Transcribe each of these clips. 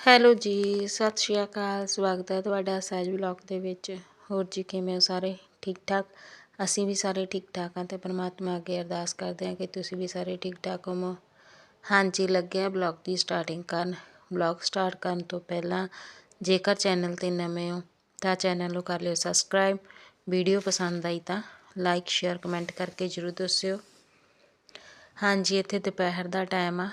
Hello ਜੀ, ਸਤਿ ਸ਼੍ਰੀ ਅਕਾਲ, ਸਵਾਗਤ ਹੈ ਤੁਹਾਡਾ ਸਹਿਜ ਵਲੌਗ ਦੇ ਵਿੱਚ। ਹੋਰ ਜੀ ਕਿਵੇਂ ਹੋ ਸਾਰੇ? ਠੀਕ ਠਾਕ? ਅਸੀਂ ਵੀ ਸਾਰੇ ਠੀਕ ਠਾਕ ਹਾਂ ਤੇ ਪਰਮਾਤਮਾ ਅੱਗੇ ਅਰਦਾਸ ਕਰਦੇ ਹਾਂ ਕਿ ਤੁਸੀਂ ਵੀ ਸਾਰੇ ਠੀਕ ਠਾਕ ਹੋਵੋ। ਹਾਂਜੀ, ਲੱਗਿਆ ਬਲੌਗ ਦੀ ਸਟਾਰਟਿੰਗ ਕਰਨ। ਬਲੌਗ ਸਟਾਰਟ ਕਰਨ ਤੋਂ ਪਹਿਲਾਂ ਜੇਕਰ ਚੈਨਲ ਤੇ ਨਵੇਂ ਹੋ ਤਾਂ ਚੈਨਲ ਨੂੰ ਕਰ ਲਿਓ ਸਬਸਕ੍ਰਾਈਬ ਵੀਡੀਓ ਪਸੰਦ ਆਈ ਤਾਂ ਲਾਈਕ ਸ਼ੇਅਰ ਕਮੈਂਟ ਕਰਕੇ ਜਰੂਰ ਦੱਸਿਓ। ਹਾਂਜੀ, ਇੱਥੇ ਦੁਪਹਿਰ ਦਾ ਟਾਈਮ ਆ।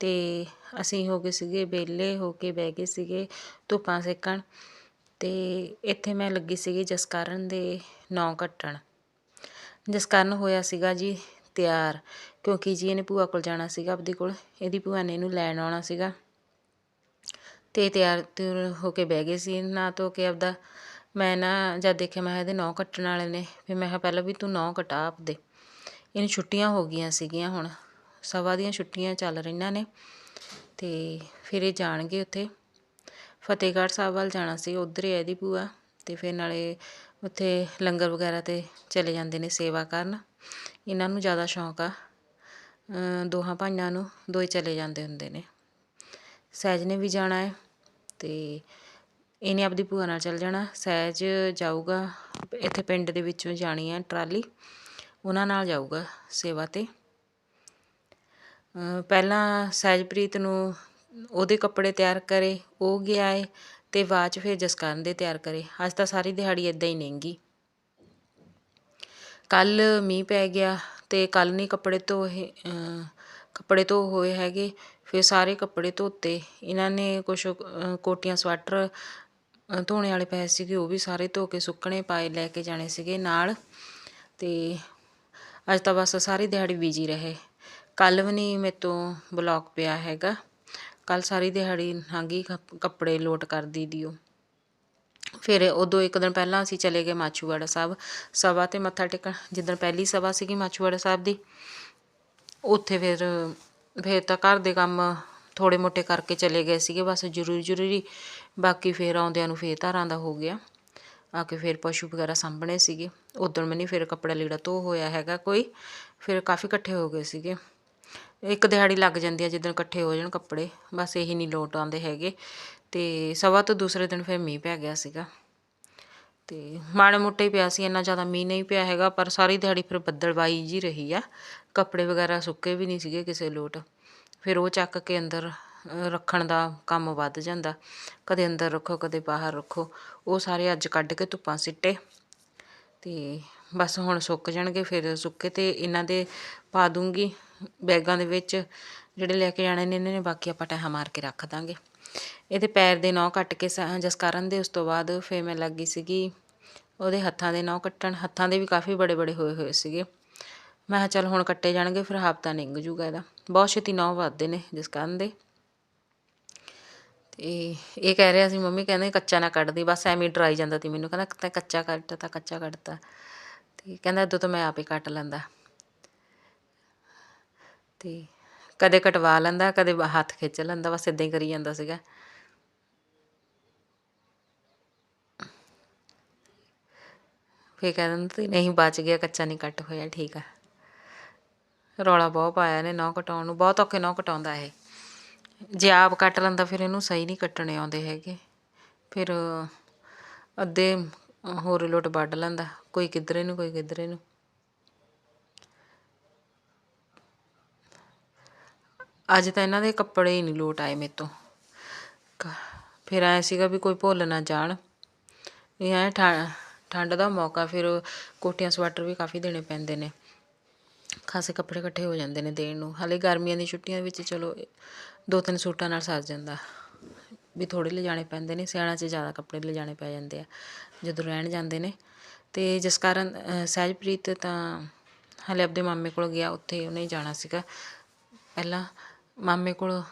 ਤੇ ਅਸੀਂ ਹੋ ਗਏ ਸੀਗੇ, ਵਿਹਲੇ ਹੋ ਕੇ ਬਹਿ ਗਏ ਸੀਗੇ ਧੁੱਪਾਂ ਸੇਕਣ ਅਤੇ ਇੱਥੇ ਮੈਂ ਲੱਗੀ ਸੀਗੀ ਜਸਕਰਨ ਦੇ ਨਹੁੰ ਕੱਟਣ। ਜਸਕਰਨ ਹੋਇਆ ਸੀਗਾ ਜੀ ਤਿਆਰ, ਕਿਉਂਕਿ ਜੀ ਇਹਨੇ ਭੂਆ ਕੋਲ ਜਾਣਾ ਸੀਗਾ ਆਪਦੀ ਕੋਲ, ਇਹਦੀ ਭੂਆ ਨੇ ਇਹਨੂੰ ਲੈਣ ਆਉਣਾ ਸੀਗਾ। ਤੇ ਤਿਆਰ ਤਿਉਰ ਹੋ ਕੇ ਬਹਿ ਗਏ ਸੀ, ਨਾ ਧੋ ਕੇ ਆਪਦਾ, ਮੈਂ ਨਾ ਜਦ ਦੇਖਿਆ ਮੈਂ ਕਿਹਾ ਇਹਦੇ ਨੌ ਕੱਟਣ ਵਾਲੇ ਨੇ, ਫਿਰ ਮੈਂ ਕਿਹਾ ਪਹਿਲਾਂ ਵੀ ਤੂੰ ਨੌ ਕਟਾ ਆਪਦੇ। ਇਹਨੂੰ ਛੁੱਟੀਆਂ ਹੋ ਗਈਆਂ ਸੀਗੀਆਂ ਹੁਣ। ਸਵਾ ਦੀਆਂ ਛੁੱਟੀਆਂ ਚੱਲ ਰਹੀਆਂ ਨੇ ਤੇ ਫਿਰ ਇਹ ਜਾਣਗੇ ਉੱਥੇ। ਫਤਿਹਗੜ੍ਹ ਸਾਹਿਬ ਵੱਲ ਜਾਣਾ ਸੀ, ਉਧਰ ਹੀ ਇਹਦੀ ਭੂਆ ਤੇ ਫਿਰ ਨਾਲੇ ਉੱਥੇ ਲੰਗਰ ਵਗੈਰਾ ਤੇ ਚਲੇ ਜਾਂਦੇ ਨੇ ਸੇਵਾ ਕਰਨ। ਇਹਨਾਂ ਨੂੰ ਜ਼ਿਆਦਾ ਸ਼ੌਂਕ ਆ। ਦੋਹਾਂ ਭਾਈਆਂ ਨੂੰ ਦੋਏ ਚਲੇ ਜਾਂਦੇ ਹੁੰਦੇ ਨੇ। ਸਹਿਜ ਨੇ ਵੀ ਜਾਣਾ ਹੈ ਤੇ ਇਹਨੇ ਆਪਦੀ ਭੂਆ ਨਾਲ ਚੱਲ ਜਾਣਾ। ਸਹਿਜ ਜਾਊਗਾ, ਇੱਥੇ ਪਿੰਡ ਦੇ ਵਿੱਚੋਂ ਜਾਣੀ ਹੈ ਟਰਾਲੀ, ਉਹਨਾਂ ਨਾਲ ਜਾਊਗਾ ਸੇਵਾ ਤੇ। ਪਹਿਲਾਂ ਸਹਿਜਪ੍ਰੀਤ ਨੂੰ ਉਹਦੇ ਕੱਪੜੇ ਤਿਆਰ ਕਰੇ ਉਹ ਗਿਆ ਏ ਤੇ ਬਾਅਦ 'ਚ ਫਿਰ ਜਸਕਰਨ ਦੇ ਤਿਆਰ ਕਰੇ। ਅੱਜ ਤਾਂ ਸਾਰੀ ਦਿਹਾੜੀ ਇੱਦਾਂ ਹੀ ਲੰਘੀ ਕੱਲ੍ਹ ਮੀਂਹ ਪੈ ਗਿਆ ਅਤੇ ਕੱਲ੍ਹ ਨਹੀਂ ਕੱਪੜੇ ਧੋਏ ਅ, ਕੱਪੜੇ ਧੋ ਹੋਏ ਹੈਗੇ ਫਿਰ ਸਾਰੇ ਕੱਪੜੇ ਧੋਤੇ। ਇਹਨਾਂ ਨੇ ਕੁਛ ਕੋਟੀਆਂ ਸਵੈਟਰ ਧੋਣੇ ਵਾਲੇ ਪਏ ਸੀਗੇ ਉਹ ਵੀ ਸਾਰੇ ਧੋ ਕੇ ਸੁੱਕਣੇ ਪਾਏ ਲੈ ਕੇ ਜਾਣੇ ਸੀਗੇ ਨਾਲ। ਅਤੇ ਅੱਜ ਤਾਂ ਬਸ ਸਾਰੀ ਦਿਹਾੜੀ ਬਿਜ਼ੀ ਰਹੇ। ਕੱਲ ਵੀ ਨਹੀਂ ਮੇਰੇ ਤੋਂ ਬਲੌਕ ਪਿਆ ਹੈਗਾ। ਕੱਲ ਸਾਰੀ ਦਿਹਾੜੀ ਲੰਘੀ ਕੱਪੜੇ ਲੋਟ ਕਰਦੀ ਦਿਓ ਫਿਰ ਉਦੋਂ ਇੱਕ ਦਿਨ ਪਹਿਲਾਂ ਅਸੀਂ ਚਲੇ ਗਏ ਮਾਛੂਵਾੜਾ ਸਾਹਿਬ। ਸਭਾ ਤੇ ਮੱਥਾ ਟੇਕਣ, ਜਿੱਦਣ ਪਹਿਲੀ ਸਭਾ ਸੀਗੀ ਮਾਛੂਵਾੜਾ ਸਾਹਿਬ ਦੀ, ਉੱਥੇ ਫਿਰ ਫਿਰ ਤਾਂ ਘਰ ਦੇ ਕੰਮ ਥੋੜੇ ਮੋਟੇ ਕਰਕੇ ਚਲੇ ਗਏ ਸੀਗੇ, ਬਸ ਜ਼ਰੂਰੀ ਜ਼ਰੂਰੀ। ਬਾਕੀ ਫਿਰ ਆਉਂਦਿਆਂ ਨੂੰ ਫੇਰ ਧਾਰਾਂ ਦਾ ਹੋ ਗਿਆ। ਆ ਕੇ ਫਿਰ ਪਸ਼ੂ ਵਗੈਰਾ ਸਾਂਭਣੇ ਸੀਗੇ। ਉਦੋਂ ਮੈਨੇ ਫਿਰ ਕੱਪੜਾ ਲੀੜਾ ਧੋ ਹੋਇਆ ਹੈਗਾ ਕੋਈ। ਫਿਰ ਕਾਫੀ ਇਕੱਠੇ ਹੋ ਗਏ ਸੀਗੇ। ਇੱਕ ਦਿਹਾੜੀ ਲੱਗ ਜਾਂਦੀ ਆ ਜਿੱਦਣ ਇਕੱਠੇ ਹੋ ਜਾਣ ਕੱਪੜੇ, ਬਸ ਇਹੀ ਨਹੀਂ ਲੋਟ ਆਉਂਦੇ ਹੈਗੇ। ਤੇ ਸਵਾ ਤੋਂ ਦੂਸਰੇ ਦਿਨ ਫਿਰ ਮੀਂਹ ਪੈ ਗਿਆ ਸੀਗਾ। ਤੇ ਮਾੜਾ ਮੋਟਾ ਹੀ ਪਿਆ ਸੀ, ਇੰਨਾ ਜ਼ਿਆਦਾ ਮੀਂਹ ਨਹੀਂ ਪਿਆ ਹੈਗਾ, ਪਰ ਸਾਰੀ ਦਿਹਾੜੀ ਫਿਰ ਬੱਦਲਵਾਈ ਜੀ ਰਹੀ ਆ। ਕੱਪੜੇ ਵਗੈਰਾ ਸੁੱਕੇ ਵੀ ਨਹੀਂ ਸੀਗੇ ਕਿਸੇ ਲੋਟ। ਫਿਰ ਉਹ ਚੱਕ ਕੇ ਅੰਦਰ ਰੱਖਣ ਦਾ ਕੰਮ ਵੱਧ ਜਾਂਦਾ। ਕਦੇ ਅੰਦਰ ਰੱਖੋ, ਕਦੇ ਬਾਹਰ ਰੱਖੋ। ਉਹ ਸਾਰੇ ਅੱਜ ਕੱਢ ਕੇ ਧੁੱਪਾਂ ਸਿੱਟੇ। ਤੇ ਬਸ ਹੁਣ ਸੁੱਕ ਜਾਣਗੇ, ਫਿਰ ਸੁੱਕੇ ਤੇ ਇਹਨਾਂ ਦੇ ਪਾ ਦੂੰਗੀ। ਬੈਗਾਂ ਦੇ ਵਿੱਚ ਜਿਹੜੇ ਲੈ ਕੇ ਜਾਣੇ ਨੇ, ਇਹਨਾਂ ਨੇ ਬਾਕੀ ਆਪਾਂ ਟਾਹਾਂ ਮਾਰ ਕੇ ਰੱਖ ਦਾਂਗੇ। ਇਹਦੇ ਪੈਰ ਦੇ ਨੌ ਕੱਟ ਕੇ ਸ- ਜਸਕਰਨ ਦੇ, ਉਸ ਤੋਂ ਬਾਅਦ ਫਿਰ ਮੈਂ ਲੱਗੀ ਸੀਗੀ ਉਹਦੇ ਹੱਥਾਂ ਦੇ ਨੌ ਕੱਟਣ। ਹੱਥਾਂ ਦੇ ਵੀ ਕਾਫੀ ਬੜੇ ਬੜੇ ਹੋਏ ਹੋਏ ਸੀਗੇ। ਮੈਂ ਕਿਹਾ ਚੱਲ ਹੁਣ ਕੱਟੇ ਜਾਣਗੇ, ਫਿਰ ਹਫਤਾ ਨਿੰਗ ਜੂਗਾ ਇਹਦਾ। ਬਹੁਤ ਛੇਤੀ ਨੌ ਵੱਧਦੇ ਨੇ ਜਸਕਰਨ ਦੇ। ਤੇ ਇਹ ਕਹਿ ਰਿਹਾ ਸੀ, ਮੰਮੀ ਕਹਿੰਦੇ ਕੱਚਾ ਨਾ ਕੱਢਦੀ ਬਸ ਐਵੇਂ ਡਰਾਈ ਜਾਂਦਾ ਤੀ ਮੈਨੂੰ। ਕਹਿੰਦਾ, ਤਾਂ ਕੱਚਾ ਕੱਟਤਾ ਤਾਂ ਕੱਚਾ ਕੱਟਤਾ ਤੇ ਕਹਿੰਦਾ ਉਦੋਂ ਤਾਂ ਮੈਂ ਆਪ ਹੀ ਕੱਟ ਲੈਂਦਾ। ਤੇ ਕਦੇ ਕਟਵਾ ਲੈਂਦਾ, ਕਦੇ ਹੱਥ ਖਿੱਚ ਲੈਂਦਾ, ਬਸ ਇਦਾਂ ਹੀ ਕਰੀ ਜਾਂਦਾ ਸੀਗਾ। ਫੇਰ ਕਹਿ ਦਿੰਦਾ ਸੀ, ਨਹੀਂ, ਬਚ ਗਿਆ, ਕੱਚਾ ਨਹੀਂ ਕੱਟ ਹੋਇਆ, ਠੀਕ ਆ। ਰੌਲਾ ਬਹੁਤ ਪਾਇਆ ਨੇ ਨਹੁੰ ਕਟਾਉਣ ਨੂੰ, ਬਹੁਤ ਔਖੇ ਨਹੁੰ ਕਟਾਉਂਦਾ ਇਹ। ਜੇ ਆਪ ਕੱਟ ਲੈਂਦਾ, ਫਿਰ ਇਹਨੂੰ ਸਹੀ ਨਹੀਂ ਕੱਟਣੇ ਆਉਂਦੇ ਹੈਗੇ। ਫਿਰ ਅੱਧੇ ਹੋਰ ਲੁੱਟ ਵੱਢ ਲੈਂਦਾ, ਕੋਈ ਕਿੱਧਰੇ ਨੂੰ, ਕੋਈ ਕਿੱਧਰੇ ਨੂੰ। ਅੱਜ ਤਾਂ ਇਹਨਾਂ ਦੇ ਕੱਪੜੇ ਹੀ ਨਹੀਂ ਲੋਟ ਆਏ ਮੇਰੇ ਤੋਂ। ਕ- ਫਿਰ ਐ ਸੀਗਾ ਵੀ ਕੋਈ ਭੁੱਲ ਨਾ ਜਾਣ। ਇਹ ਐ ਠੰਡ ਦਾ ਮੌਕਾ, ਫਿਰ ਕੋਟੀਆਂ ਸਵੈਟਰ ਵੀ ਕਾਫੀ ਦੇਣੇ ਪੈਂਦੇ ਨੇ। ਖਾਸੇ ਕੱਪੜੇ ਇਕੱਠੇ ਹੋ ਜਾਂਦੇ ਨੇ ਦੇਣ ਨੂੰ। ਹਾਲੇ ਗਰਮੀਆਂ ਦੀਆਂ ਛੁੱਟੀਆਂ ਵਿੱਚ ਚਲੋ ਦੋ ਤਿੰਨ ਸੂਟਾਂ ਨਾਲ ਸਰ ਜਾਂਦਾ। ਵੀ ਥੋੜੇ ਲਿਜਾਣੇ ਪੈਂਦੇ ਨੇ, ਸਿਆਣਾ 'ਚ ਜ਼ਿਆਦਾ ਕੱਪੜੇ ਲਿਜਾਣੇ ਪੈ ਜਾਂਦੇ ਆ, ਜਦੋਂ ਰਹਿਣ ਜਾਂਦੇ ਨੇ। ਤੇ ਜਿਸ ਕਾਰਨ ਸਹਿਜਪ੍ਰੀਤ ਤਾਂ ਹਾਲੇ ਆਪਦੇ ਮਾਮੇ ਕੋਲ ਗਿਆ, ਉੱਥੇ ਉਹਨੇ ਜਾਣਾ ਸੀਗਾ। ਪਹਿਲਾਂ ਮਾਮੇ ਕੋਲ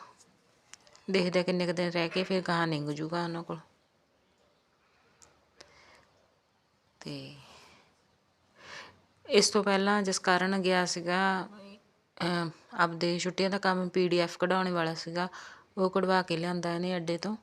ਦੇਖਦੇ ਕਿੰਨੇ ਕੁ ਦਿਨ ਰਹਿ ਕੇ ਫਿਰ ਗਾਹਾਂ ਨਿੰਗ ਜੂਗਾ ਉਹਨਾਂ ਕੋਲ। ਤੇ ਇਸ ਤੋਂ ਪਹਿਲਾਂ ਜਿਸ ਕਾਰਨ ਗਿਆ ਸੀਗਾ ਆਪਦੇ ਛੁੱਟੀਆਂ ਦਾ ਕੰਮ ਪੀਡੀਐਫ ਕਢਾਉਣ ਵਾਲਾ ਸੀਗਾ, ਉਹ ਕਢਵਾ ਕੇ ਲਿਆਂਦਾ ਇਹਨੇ ਅੱਡੇ ਤੋਂ।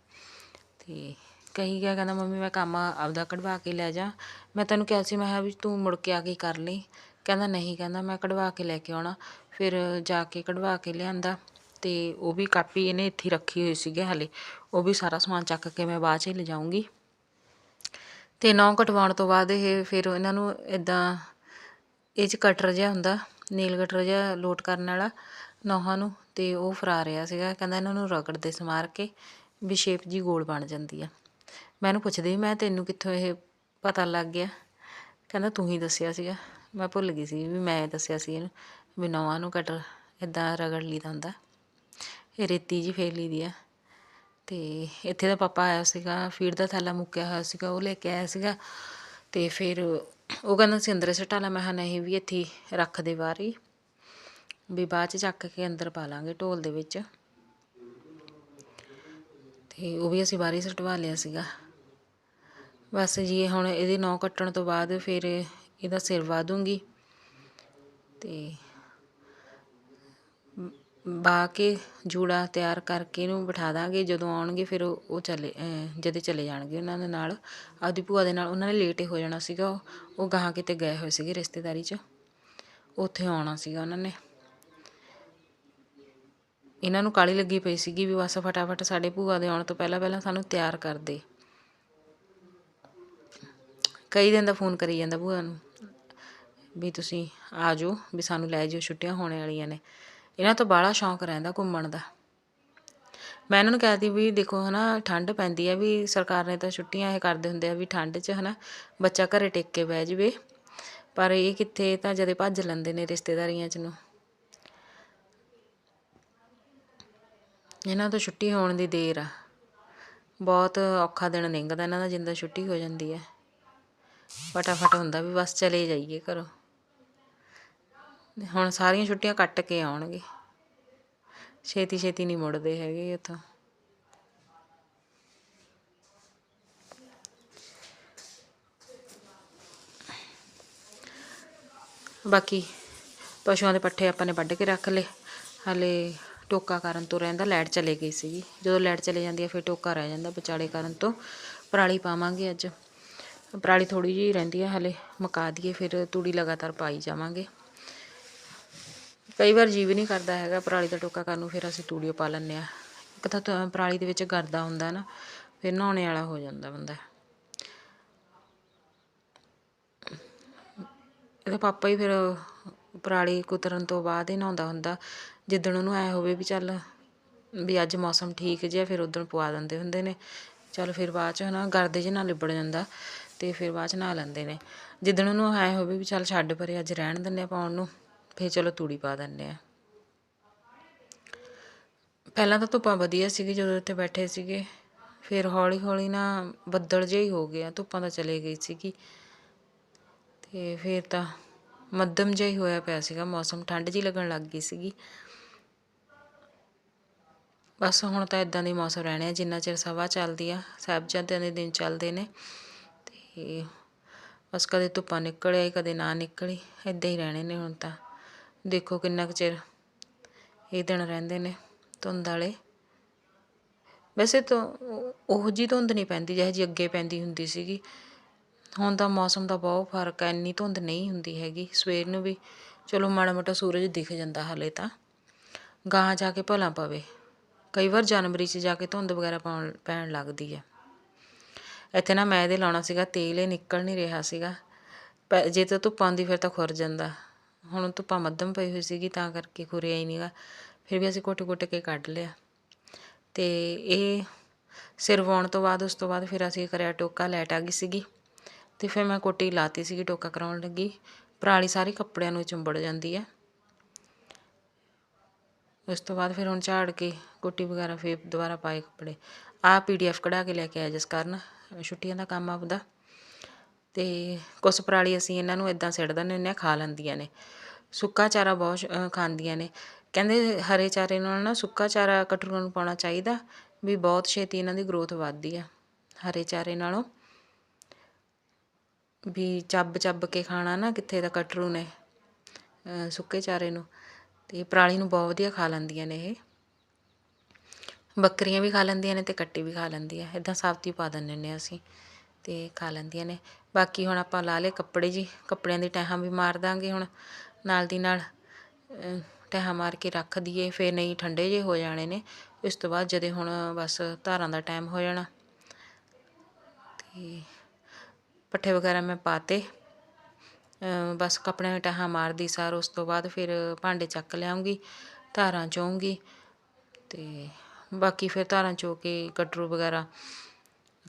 ਤੇ ਕਹੀ ਗਿਆ, ਕਹਿੰਦਾ, ਮੰਮੀ, ਮੈਂ ਕੰਮ ਆਪਦਾ ਕਢਵਾ ਕੇ ਲੈ ਜਾ। ਮੈਂ ਤੈਨੂੰ ਕਿਹਾ ਸੀ, ਮੈਂ ਕਿਹਾ ਵੀ ਤੂੰ ਮੁੜ ਕੇ ਆ ਕੇ ਕਰ ਲਈ। ਕਹਿੰਦਾ, ਨਹੀਂ, ਕਹਿੰਦਾ, ਮੈਂ ਕਢਵਾ ਕੇ ਲੈ ਕੇ ਆਉਣਾ। ਫਿਰ ਜਾ ਕੇ ਕਢਵਾ ਕੇ ਲਿਆਂਦਾ। ਤੇ ਉਹ ਵੀ ਕਾਪੀ ਇਹਨੇ ਇੱਥੇ ਰੱਖੀ ਹੋਈ ਸੀਗੀ ਹਲੇ। ਉਹ ਵੀ ਸਾਰਾ ਸਮਾਨ ਚੱਕ ਕੇ ਮੈਂ ਬਾਅਦ 'ਚ ਹੀ ਲਿਜਾਊਂਗੀ। ਤੇ ਨੌ ਕਟਵਾਉਣ ਤੋਂ ਬਾਅਦ ਇਹ ਫਿਰ ਇਹਨਾਂ ਨੂੰ ਇਦਾਂ ਇਹ 'ਚ ਕਟਰ ਜਿਹਾ ਹੁੰਦਾ ਨੀਲ ਕਟਰ ਜਿਹਾ ਲੋਟ ਕਰਨ ਵਾਲਾ ਨੌਹਾਂ ਨੂੰ ਤੇ ਉਹ ਫਰਾ ਰਿਹਾ ਸੀਗਾ। ਕਹਿੰਦਾ ਇਹਨਾਂ ਨੂੰ ਰਗੜਦੇ ਸਮਾਰ ਕੇ ਵੀ ਸ਼ੇਪ ਜੀ ਗੋਲ ਬਣ ਜਾਂਦੀ ਆ। ਮੈਂ ਇਹਨੂੰ ਪੁੱਛਦੀ ਮੈਂ ਤੈਨੂੰ ਕਿੱਥੋਂ ਇਹ ਪਤਾ ਲੱਗ ਗਿਆ? ਕਹਿੰਦਾ ਤੂੰ ਹੀ ਦੱਸਿਆ ਸੀਗਾ। ਮੈਂ ਭੁੱਲ ਗਈ ਸੀ ਵੀ ਮੈਂ ਦੱਸਿਆ ਸੀ ਇਹਨੂੰ ਵੀ ਨੌਹਾਂ ਨੂੰ ਕਟਰ ਇਦਾਂ ਰਗੜ ਲਈਦਾ ਹੁੰਦਾ। ਰੇਤੀ ਜਿਹੀ ਫੇਰ ਲਈ ਦੀ ਆ। ਅਤੇ ਇੱਥੇ ਦਾ ਪਾਪਾ ਆਇਆ ਸੀਗਾ, ਫੀਡ ਦਾ ਥੈਲਾ ਮੁੱਕਿਆ ਹੋਇਆ ਸੀਗਾ, ਉਹ ਲੈ ਕੇ ਆਇਆ ਸੀਗਾ। ਅਤੇ ਫਿਰ ਉਹ ਕਹਿੰਦਾ ਸੀ, ਅੰਦਰ ਸਟਾ ਲਾ। ਮੈਂ ਕਿਹਾ ਨਹੀਂ ਵੀ ਇੱਥੇ ਰੱਖ ਦੇ ਬਾਹਰ ਹੀ। ਵੀ ਬਾਅਦ ਚ ਚੱਕ ਕੇ ਅੰਦਰ ਪਾ ਲਾਂਗੇ ਢੋਲ ਦੇ ਵਿੱਚ। ਤੇ ਉਹ ਵੀ ਅਸੀਂ ਬਾਹਰ ਹੀ ਸਟਵਾ ਲਿਆ ਸੀਗਾ। ਬਸ ਜੀ, ਹੁਣ ਇਹਦੀ ਨੌ ਕੱਟਣ ਤੋਂ ਬਾਅਦ ਫਿਰ ਇਹਦਾ ਸਿਰ ਵਾ ਦੂੰਗੀ। ਤੇ ਬਾ ਕੇ ਜੂੜਾ ਤਿਆਰ ਕਰਕੇ ਇਹਨੂੰ ਬਿਠਾ ਦਾਂਗੇ। ਜਦੋਂ ਆਉਣਗੇ ਫਿਰ ਉਹ ਉਹ ਚਲੇ, ਅਹ ਜਦੇ ਚਲੇ ਜਾਣਗੇ ਉਹਨਾਂ ਦੇ ਨਾਲ। ਆਪਦੀ ਭੂਆ ਦੇ ਨਾਲ ਉਹਨਾਂ ਨੇ ਲੇਟ ਹੀ ਹੋ ਜਾਣਾ ਸੀਗਾ। ਉਹ ਉਹ ਗਾਹਾਂ ਕਿਤੇ ਗਏ ਹੋਏ ਸੀਗੇ ਰਿਸ਼ਤੇਦਾਰੀ 'ਚ। ਉੱਥੇ ਆਉਣਾ ਸੀਗਾ ਉਹਨਾਂ ਨੇ। ਇਹਨਾਂ ਨੂੰ ਕਾਲੀ ਲੱਗੀ ਪਈ ਸੀਗੀ ਵੀ ਬਸ ਫਟਾਫਟ ਸਾਡੇ ਭੂਆ ਦੇ ਆਉਣ ਤੋਂ ਪਹਿਲਾਂ ਪਹਿਲਾਂ ਸਾਨੂੰ ਤਿਆਰ ਕਰ ਦੇ। ਕਈ ਦਿਨ ਦਾ ਫੋਨ ਕਰੀ ਜਾਂਦਾ ਭੂਆ ਨੂੰ। ਵੀ ਤੁਸੀਂ ਆ ਜਾਓ, ਵੀ ਸਾਨੂੰ ਲੈ ਜਾਓ ਛੁੱਟੀਆਂ ਹੋਣੇ ਵਾਲੀਆਂ ਨੇ। ਇਹਨਾਂ ਤੋਂ ਬਾਹਲਾ ਸ਼ੌਂਕ ਰਹਿੰਦਾ ਘੁੰਮਣ ਦਾ। ਮੈਂ ਇਹਨਾਂ ਨੂੰ ਕਹਿਤੀ ਵੀ ਦੇਖੋ ਹਨਾ, ਠੰਡ ਪੈਂਦੀ ਆ ਵੀ ਸਰਕਾਰ ਨੇ ਤਾਂ ਛੁੱਟੀਆਂ ਇਹ ਕਰਦੇ ਹੁੰਦੇ ਆ ਵੀ ਠੰਡ 'ਚ ਹਨਾ, ਬੱਚਾ ਘਰੇ ਟਿਕ ਕੇ ਬਹਿ ਜਵੇ। ਪਰ ਇਹ ਕਿੱਥੇ ਤਾਂ ਜਦੇ ਭੱਜ ਲੈਂਦੇ ਨੇ ਰਿਸ਼ਤੇਦਾਰੀਆਂ 'ਚ ਨੂੰ। ਇਹਨਾਂ ਤੋਂ ਛੁੱਟੀ ਹੋਣ ਦੀ ਦੇਰ ਆ। ਬਹੁਤ ਔਖਾ ਦਿਨ ਲੰਘਦਾ ਇਹਨਾਂ ਦਾ ਜਿੰਦਾ ਛੁੱਟੀ ਹੋ ਜਾਂਦੀ ਹੈ ਫਟਾਫਟ ਹੁੰਦਾ ਵੀ ਬਸ ਚਲੇ ਜਾਈਏ ਘਰੋਂ। ਹੁਣ ਸਾਰੀਆਂ ਛੁੱਟੀਆਂ ਕੱਟ ਕੇ ਆਉਣਗੇ। ਛੇਤੀ ਛੇਤੀ ਨਹੀਂ ਮੁੜਦੇ ਹੈਗੇ ਉੱਥੋਂ ਬਾਕੀ ਪਸ਼ੂਆਂ ਦੇ ਪੱਠੇ ਆਪਾਂ ਨੇ ਵੱਢ ਕੇ ਰੱਖ ਲਏ। ਹਾਲੇ ਟੋਕਾ ਕਰਨ ਤੋਂ ਰਹਿੰਦਾ ਲਾਈਟ ਚਲੇ ਗਈ ਸੀਗੀ। ਜਦੋਂ ਲਾਈਟ ਚਲੇ ਜਾਂਦੀ ਹੈ ਫਿਰ ਟੋਕਾ ਰਹਿ ਜਾਂਦਾ ਵਿਚਾਲੇ ਕਰਨ ਤੋਂ। ਪਰਾਲੀ ਪਾਵਾਂਗੇ ਅੱਜ। ਪਰਾਲੀ ਥੋੜੀ ਜਿਹੀ ਰਹਿੰਦੀ ਹੈ ਹਾਲੇ ਮੁਕਾ ਦਈਏ, ਫਿਰ ਤੂੜੀ ਲਗਾਤਾਰ ਪਾਈ ਜਾਵਾਂਗੇ। ਕਈ ਵਾਰ ਜੀਵ ਨਹੀਂ ਕਰਦਾ ਹੈਗਾ ਪਰਾਲੀ ਦਾ ਟੋਕਾ ਕਰਨ ਨੂੰ, ਫਿਰ ਅਸੀਂ ਤੂੜੀਓ ਪਾ ਲੈਂਦੇ ਆ ਇੱਕ ਤਾਂ ਤ- ਪਰਾਲੀ ਦੇ ਵਿੱਚ ਗਰਦਾ ਹੁੰਦਾ ਨਾ, ਫਿਰ ਨਹਾਉਣੇ ਵਾਲਾ ਹੋ ਜਾਂਦਾ ਬੰਦਾ। ਇਹਦਾ ਪਾਪਾ ਹੀ ਫਿਰ ਪਰਾਲੀ ਕੁਤਰਨ ਤੋਂ ਬਾਅਦ ਹੀ ਨਹਾਉਂਦਾ ਹੁੰਦਾ। ਜਿੱਦਣ ਉਹਨੂੰ ਐ ਹੋਵੇ ਵੀ ਚੱਲ ਵੀ ਅੱਜ ਮੌਸਮ ਠੀਕ ਜਿਹਾ, ਫਿਰ ਉਦੋਂ ਪਵਾ ਦਿੰਦੇ ਹੁੰਦੇ ਨੇ। ਚੱਲ ਫਿਰ ਬਾਅਦ ਚ ਹਨਾ ਗਰਦੇ ਜਿਹੇ ਨਾਲ ਲਿਬੜ ਜਾਂਦਾ ਤੇ ਫਿਰ ਬਾਅਦ ਚ ਨਹਾ ਲੈਂਦੇ ਨੇ। ਜਿੱਦਣ ਉਹਨੂੰ ਐ ਹੋਵੇ ਵੀ ਚੱਲ ਛੱਡ ਪਰੇ ਅੱਜ ਰਹਿਣ ਦਿੰਦੇ ਆ ਪਾਉਣ ਨੂੰ ਫਿਰ ਚਲੋ ਤੂੜੀ ਪਾ ਦਿੰਦੇ ਹਾਂ ਪਹਿਲਾਂ ਤਾਂ ਧੁੱਪਾਂ ਵਧੀਆ ਸੀਗੀ ਜਦੋਂ ਇੱਥੇ ਬੈਠੇ ਸੀਗੇ। ਫਿਰ ਹੌਲੀ ਹੌਲੀ ਨਾ ਬੱਦਲ ਜਿਹੇ ਹੀ ਹੋ ਗਿਆ ਧੁੱਪਾਂ ਤਾਂ ਚਲੇ ਗਈ ਸੀਗੀ। ਤੇ ਫਿਰ ਤਾਂ ਮੱਧਮ ਜਿਹਾ ਹੀ ਹੋਇਆ ਪਿਆ ਸੀਗਾ, ਮੌਸਮ ਠੰਡ ਜੀ ਲੱਗਣ ਲੱਗ ਗਈ ਸੀਗੀ। ਬਸ ਹੁਣ ਤਾਂ ਇਦਾਂ ਦੇ ਮੌਸਮ ਰਹਿਣੇ ਆ, ਜਿੰਨਾ ਚਿਰ ਸਵਾ ਚੱਲਦੀ ਆ, ਸਾਹਿਬਜ਼ਾਦਿਆਂ ਦੇ ਦਿਨ ਚੱਲਦੇ ਨੇ। ਤੇ ਬਸ ਕਦੇ ਧੁੱਪਾਂ ਨਿਕਲਿਆ ਕਦੇ ਨਾ ਨਿਕਲੀ ਇਦਾਂ ਹੀ ਰਹਿਣੇ ਨੇ ਹੁਣ ਤਾਂ। ਦੇਖੋ ਕਿੰਨਾ ਕੁ ਚਿਰ ਇਹ ਦਿਨ ਰਹਿੰਦੇ ਨੇ ਧੁੰਦ ਵਾਲੇ। ਵੈਸੇ ਤਾਂ ਉਹ ਜਿਹੀ ਧੁੰਦ ਨਹੀਂ ਪੈਂਦੀ, ਜਿਹੋ ਜਿਹੀ ਅੱਗੇ ਪੈਂਦੀ ਹੁੰਦੀ ਸੀਗੀ। ਹੁਣ ਤਾਂ ਮੌਸਮ ਦਾ ਬਹੁਤ ਫ਼ਰਕ ਹੈ, ਇੰਨੀ ਧੁੰਦ ਨਹੀਂ ਹੁੰਦੀ ਹੈਗੀ। ਸਵੇਰ ਨੂੰ ਵੀ ਚਲੋ ਮਾੜਾ ਮੋਟਾ ਸੂਰਜ ਦਿਖ ਜਾਂਦਾ ਹਾਲੇ ਤਾਂ। ਗਾਂ ਜਾ ਕੇ ਭਲਾ ਪਵੇ। ਕਈ ਵਾਰ ਜਨਵਰੀ 'ਚ ਜਾ ਕੇ ਧੁੰਦ ਵਗੈਰਾ ਪਾਉਣ, ਪੈਣ ਲੱਗਦੀ ਹੈ। ਇੱਥੇ ਨਾ ਮੈਂ ਇਹਦੇ ਲਾਉਣਾ ਸੀਗਾ, ਤੇਲ ਇਹ ਨਿਕਲ ਨਹੀਂ ਰਿਹਾ ਸੀਗਾ। ਪੈ- ਜੇ ਤਾਂ ਧੁੱਪ ਆਉਂਦੀ ਫਿਰ ਤਾਂ ਖੁਰ ਜਾਂਦਾ। ਹੁਣ ਧੁੱਪਾਂ ਮੱਧਮ ਪਈ ਹੋਈ ਸੀਗੀ, ਤਾਂ ਕਰਕੇ ਖੁਰਿਆ ਹੀ ਨਹੀਂਗਾ ਫਿਰ ਵੀ ਅਸੀਂ ਕੁੱਟ-ਕੁੱਟ ਕੇ ਕੱਢ ਲਿਆ। ਤੇ ਇਹ ਸਿਰ ਵਾਉਣ ਤੋਂ ਬਾਅਦ, ਉਸ ਤੋਂ ਬਾਅਦ ਫਿਰ ਅਸੀਂ ਕਰਿਆ ਟੋਕਾ ਲੈਟ ਆ ਗਈ ਸੀਗੀ। ਤੇ ਫਿਰ ਮੈਂ ਕੋਟੀ ਲਾਤੀ ਸੀਗੀ, ਟੋਕਾ ਕਰਾਉਣ ਲੱਗੀ। ਪਰਾਲੀ ਸਾਰੀ ਕੱਪੜਿਆਂ ਨੂੰ ਚੁੰਬੜ ਜਾਂਦੀ ਹੈ ਉਸ ਤੋਂ ਬਾਅਦ ਫਿਰ ਹੁਣ ਝਾੜ ਕੇ ਕੋਟੀ ਵਗੈਰਾ ਫੇਰ ਦੁਬਾਰਾ ਪਾਏ ਕੱਪੜੇ। ਆਹ ਪੀਡੀਐਫ ਕਢਾ ਕੇ ਲੈ ਕੇ ਆਇਆ ਜਿਸ ਕਾਰਨ ਛੁੱਟੀਆਂ ਦਾ ਕੰਮ ਆਪਦਾ। ਅਤੇ ਕੁਛ ਪਰਾਲੀ ਅਸੀਂ ਇਹਨਾਂ ਨੂੰ ਇੱਦਾਂ ਸਿੱਟ ਦਿੰਦੇ ਹੁੰਦੇ ਹਾਂ, ਖਾ ਲੈਂਦੀਆਂ ਨੇ। ਸੁੱਕਾ ਚਾਰਾ ਬਹੁਤ ਖਾਂਦੀਆਂ ਨੇ। ਕਹਿੰਦੇ ਹਰੇ ਚਾਰੇ ਨਾਲ ਨਾ ਸੁੱਕਾ ਚਾਰਾ ਕਟਰੂਆਂ ਨੂੰ ਪਾਉਣਾ ਚਾਹੀਦਾ ਵੀ ਬਹੁਤ ਛੇਤੀ ਇਹਨਾਂ ਦੀ ਗਰੋਥ ਵੱਧਦੀ ਆ, ਹਰੇ ਚਾਰੇ ਨਾਲੋਂ। ਵੀ ਚੱਬ ਚੱਬ ਕੇ ਖਾਣਾ ਨਾ ਕਿੱਥੇ ਦਾ ਕਟਰੂ ਨੇ ਸੁੱਕੇ ਚਾਰੇ ਨੂੰ। ਅਤੇ ਪਰਾਲੀ ਨੂੰ ਬਹੁਤ ਵਧੀਆ ਖਾ ਲੈਂਦੀਆਂ ਨੇ ਇਹ। ਬੱਕਰੀਆਂ ਵੀ ਖਾ ਲੈਂਦੀਆਂ ਨੇ ਅਤੇ ਕੱਟੀ ਵੀ ਖਾ ਲੈਂਦੀ ਆ ਇਦਾਂ ਸਾਬਤੀ ਪਾ ਦਿੰਦੇ ਹੁੰਦੇ ਹਾਂ ਅਸੀਂ। ਅਤੇ ਖਾ ਲੈਂਦੀਆਂ ਨੇ। ਬਾਕੀ ਹੁਣ ਆਪਾਂ ਲਾ ਲਏ ਕੱਪੜੇ ਜੀ। ਕੱਪੜਿਆਂ ਦੀ ਟੈਹਾਂ ਵੀ ਮਾਰ ਦਾਂਗੇ ਹੁਣ। ਨਾਲ ਦੀ ਨਾਲ ਅਹ, ਮਾਰ ਕੇ ਰੱਖ ਦਈਏ। ਫਿਰ ਨਹੀਂ ਠੰਡੇ ਜੇ ਹੋ ਜਾਣੇ ਨੇ। ਇਸ ਤੋਂ ਬਾਅਦ ਜਦੇ ਹੁਣ ਬਸ ਧਾਰਾਂ ਦਾ ਟਾਈਮ ਹੋ ਜਾਣਾ। ਤੇ ਪੱਠੇ ਵਗੈਰਾ ਮੈਂ ਪਾਤੇ। ਬਸ ਕੱਪੜਿਆਂ ਨੂੰ ਟਹਾ ਮਾਰਦੀ ਸਾਰ। ਉਸ ਤੋਂ ਬਾਅਦ ਫਿਰ ਭਾਂਡੇ ਚੱਕ ਲਿਆਉਂਗੀ ਧਾਰਾਂ ਚੋਂਗੀ ਤੇ ਬਾਕੀ ਫਿਰ ਧਾਰਾਂ ਚੋ ਕੇ ਕਟਰੂ ਵਗੈਰਾ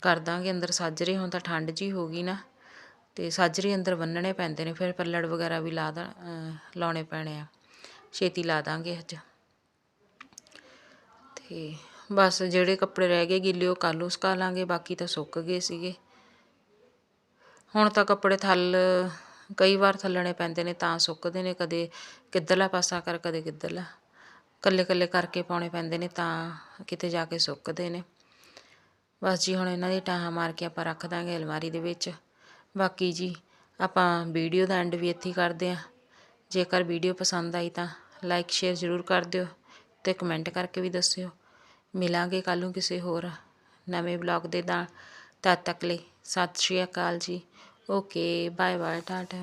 ਕਰ ਦਾਂਗੇ, ਅੰਦਰ ਸਾਜਰੇ ਹੁਣ ਤਾਂ ਠੰਡ ਜੀ ਹੋ ਗਈ ਨਾ। ਅਤੇ ਸਾਜਰੇ ਅੰਦਰ ਬੰਨਣੇ ਪੈਂਦੇ ਨੇ, ਫਿਰ ਪੱਲੜ ਵਗੈਰਾ ਵੀ ਲਾ ਦਾ ਲਾਉਣੇ ਪੈਣੇ ਆ। ਛੇਤੀ ਲਾ ਦਾਂਗੇ ਅੱਜ। ਤੇ ਬਸ ਜਿਹੜੇ ਕੱਪੜੇ ਰਹਿ ਗਏ ਗਿੱਲੇ, ਉਹ ਕੱਲ੍ਹ ਨੂੰ ਸੁਕਾ ਲਾਂਗੇ, ਬਾਕੀ ਤਾਂ ਸੁੱਕ ਗਏ ਸੀਗੇ। ਹੁਣ ਤਾਂ ਕੱਪੜੇ ਥੱਲ, ਕਈ ਵਾਰ ਥੱਲਣੇ ਪੈਂਦੇ ਨੇ, ਤਾਂ ਸੁੱਕਦੇ ਨੇ, ਕਦੇ ਕਿੱਧਰਲਾ ਪਾਸਾ ਕਰ, ਕਦੇ ਕਿੱਧਰਲਾ ਕੱਲੇ ਕੱਲੇ ਕਰਕੇ ਪਾਉਣੇ ਪੈਂਦੇ ਨੇ, ਤਾਂ ਕਿਤੇ ਜਾ ਕੇ ਸੁੱਕਦੇ ਨੇ। ਬਸ ਜੀ, ਹੁਣ ਇਹਨਾਂ ਦੀ ਟਾਹਾਂ ਮਾਰ ਕੇ ਆਪਾਂ ਰੱਖ ਦਾਂਗੇ ਅਲਮਾਰੀ ਦੇ ਵਿੱਚ। ਬਾਕੀ ਜੀ, ਆਪਾਂ ਵੀਡੀਓ ਦਾ ਐਂਡ ਵੀ ਇੱਥੇ ਕਰਦੇ ਆਂ ਜੇਕਰ ਵੀਡੀਓ ਪਸੰਦ ਆਈ ਤਾਂ ਲਾਈਕ ਸ਼ੇਅਰ ਜ਼ਰੂਰ ਕਰ ਦਿਓ ਤੇ ਕਮੈਂਟ ਕਰਕੇ ਵੀ ਦੱਸਿਓ। ਮਿਲਾਂਗੇ ਕੱਲ੍ਹ ਨੂੰ ਕਿਸੇ ਹੋਰ ਨਵੇਂ ਬਲੌਗ ਦੇ ਨਾਲ। ਤਦ ਤੱਕ ਲਈ ਸਤਿ ਸ਼੍ਰੀ ਅਕਾਲ ਜੀ। Okay bye bye Tata.